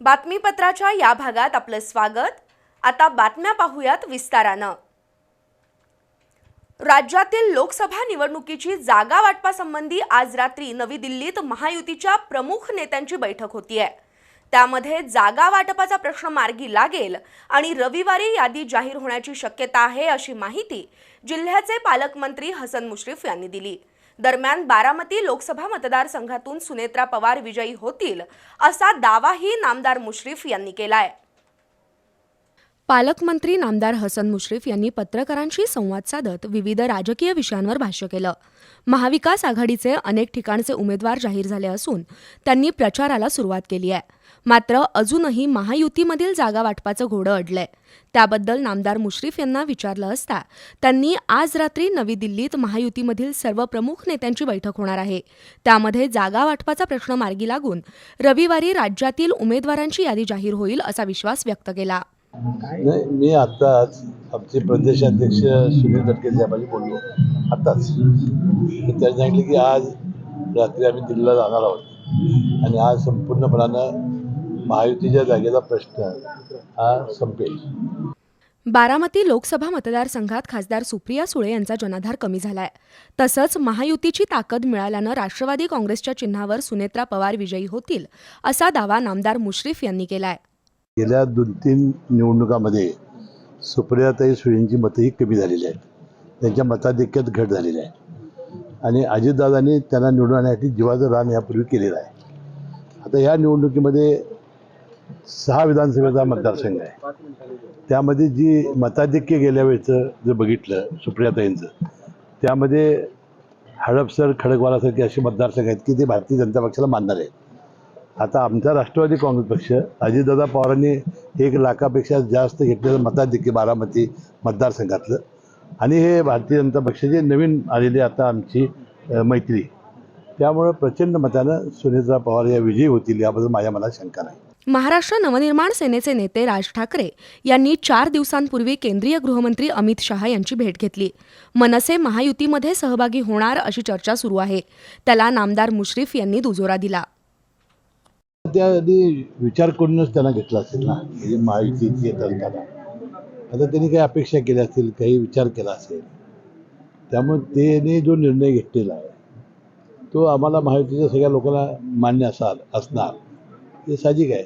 बातमीपत्राच्या या भागात आपलं स्वागत. आता बातम्या पाहूयात विस्तारानं. राज्यातील लोकसभा निवडणुकीची जागा वाटपासंबंधी आज रात्री नवी दिल्लीत महायुतीच्या प्रमुख नेत्यांची बैठक होतीये. त्यामध्ये जागा वाटपाचा प्रश्न मार्गी लागेल आणि रविवारी यादी जाहीर होण्याची शक्यता आहे अशी माहिती जिल्ह्याचे पालकमंत्री हसन मुश्रीफ यांनी दिली. दरम्यान बारामती लोकसभा मतदारसंघातून सुनेत्रा पवार विजयी होतील असा दावाही नामदार मुश्रीफ यांनी केलाय. पालकमंत्री नामदार हसन मुश्रीफ यांनी पत्रकारांशी संवाद साधत विविध राजकीय विषयांवर भाष्य केलं. महाविकास आघाडीचे अनेक ठिकाणचे उमेदवार जाहीर झाले असून त्यांनी प्रचाराला सुरुवात केली आहे. मात्र अजूनही महायुतीमधील जागा वाटपाचं घोडं अडलंय. त्याबद्दल नामदार मुश्रीफ यांना विचारलं असता त्यांनी आज रात्री नवी दिल्लीत महायुतीमधील सर्व प्रमुख नेत्यांची बैठक होणार आहे. त्यामध्ये जागा वाटपाचा प्रश्न मार्गी लागून रविवारी राज्यातील उमेदवारांची यादी जाहीर होईल असा विश्वास व्यक्त केला. नाही मी आत्ताच आमचे प्रदेशाध्यक्ष सुनील तटकरे साहेबांशी बोललो. आत्ताच. त्यांनी सांगितलं की आज रात्री आम्ही दिल्लीला जाणार आहोत. आणि आज संपूर्णपणानं महायुतीच्या जागेचा प्रश्न हा संपेल. बारामती लोकसभा मतदारसंघात खासदार सुप्रिया सुळे यांचा जनाधार कमी झालाय. तसंच महायुतीची ताकद मिळाल्यानं राष्ट्रवादी काँग्रेसच्या चिन्हावर सुनेत्रा पवार विजयी होतील असा दावा नामदार मुश्रीफ यांनी केलाय. गेल्या दोन तीन निवडणुकामध्ये सुप्रियाताई सुळेंची मतंही कमी झालेली आहेत. त्यांच्या मताधिक्यात घट झालेली आहे. आणि अजितदादांनी त्यांना निवडून आणण्यासाठी जीवाचं रान यापूर्वी केलेलं आहे. आता या निवडणुकीमध्ये सहा विधानसभेचा मतदारसंघ आहे. त्यामध्ये जी मताधिक्य गेल्या वेळचं जर बघितलं सुप्रियाताईंचं त्यामध्ये हडपसर खडकवालासारखे असे मतदारसंघ आहेत की ते भारतीय जनता पक्षाला मानणार आहेत. आता आमचा राष्ट्रवादी काँग्रेस पक्ष अजितदादा पवारांनी एक लाखापेक्षा जास्त घेतलेलं मताधिक्य बारामती मतदारसंघातलं. आणि हे भारतीय जनता पक्षाचे नवीन आलेली आता आमची मैत्री. त्यामुळं प्रचंड मतानं सुनेत्रा पवार या विजयी होतील याबद्दल माझ्या मनात शंका नाही. महाराष्ट्र नवनिर्माण सेनेचे नेते राज ठाकरे यांनी चार दिवसांपूर्वी केंद्रीय गृहमंत्री अमित शहा यांची भेट घेतली. मनसे महायुतीमध्ये सहभागी होणार अशी चर्चा सुरू आहे. त्याला नामदार मुश्रीफ यांनी दुजोरा दिला. त्याआधी विचार करूनच त्यांना घेतला असेल ना म्हणजे महायुतीत येत असताना आता त्यांनी काही अपेक्षा केल्या असतील काही विचार केला असेल. त्यामुळे त्याने जो निर्णय घेतलेला आहे तो आम्हाला महायुतीच्या सगळ्या लोकांना मान्य असाल असणार. हे साहजिक आहे.